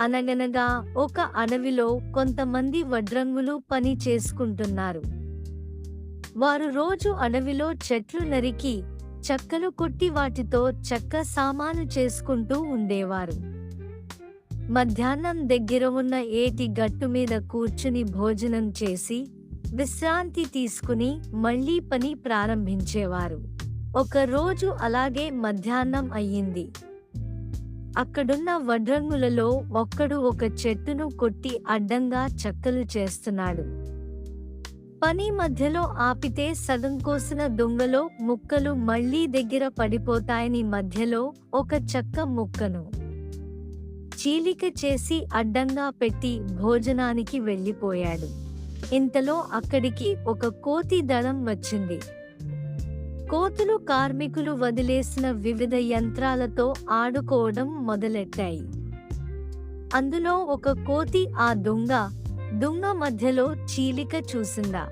అనగనగా ఒక అడవిలో కొంతమంది వడ్రంగులు పని చేసుకుంటున్నారు. వారు రోజు అడవిలో చెట్లు నరికి చెక్కలు కొట్టి వాటితో చెక్క సామాను చేసుకుంటూ ఉండేవారు. మధ్యాహ్నం దగ్గర ఉన్న ఏటి గట్టు మీద కూర్చుని భోజనం చేసి విశ్రాంతి తీసుకుని మళ్ళీ పని ప్రారంభించేవారు. ఒకరోజు అలాగే మధ్యాహ్నం అయ్యింది. అక్కడున్న వడ్రంగులలో ఒక్కడు ఒక చెట్టును కొట్టి అడ్డంగా చెక్కలు చేస్తున్నాడు. పని మధ్యలో ఆపితే సగం కోసిన దొంగలో ముక్కలు మళ్ళీ దగ్గర పడిపోతాయని మధ్యలో ఒక చెక్క ముక్కను చీలిక చేసి అడ్డంగా పెట్టి భోజనానికి వెళ్ళిపోయాడు. ఇంతలో అక్కడికి ఒక కోతి దళం వచ్చింది. కోతులు కార్మికులు వదిలేసిన వివిధ యంత్రాలతో ఆడుకోవడం మొదలెట్టాయి. అందులో ఒక కోతి ఆ దొంగ దొంగ మధ్యలో చీలిక చూసిందా.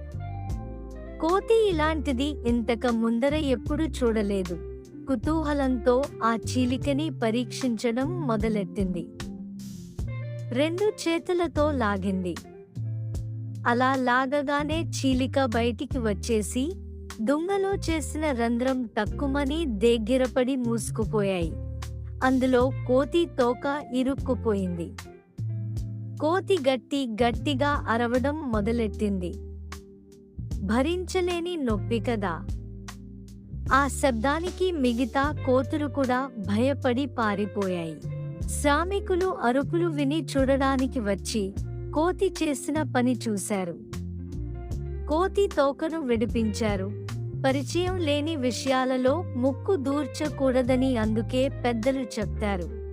కోతి ఇలాంటిది ఇంతక ముందర ఎప్పుడు చూడలేదు. కుతూహలంతో ఆ చీలికని పరీక్షించడం మొదలెట్టింది. రెండు చేతులతో లాగింది. అలా లాగగానే చీలిక బయటికి వచ్చేసి దుంగలో చేసిన రంధ్రం తక్కుమని దగ్గరపడి మూసుకుపోయాయి. అందులో కోతి తోక ఇరుక్కుపోయింది. కోతి గట్టి గట్టిగా అరవడం మొదలెట్టింది. భరించలేని నొప్పి కదా. ఆ శబ్దానికి మిగతా కోతులు కూడా భయపడి పారిపోయాయి. శ్రామికులు అరుపులు విని చూడడానికి వచ్చి కోతి చేసిన పని చూశారు. కోతి తోకను విడిపించారు. పరిచయం లేని విషయాలలో ముక్కు దూర్చకూడదని అందుకే పెద్దలు చెప్తారు.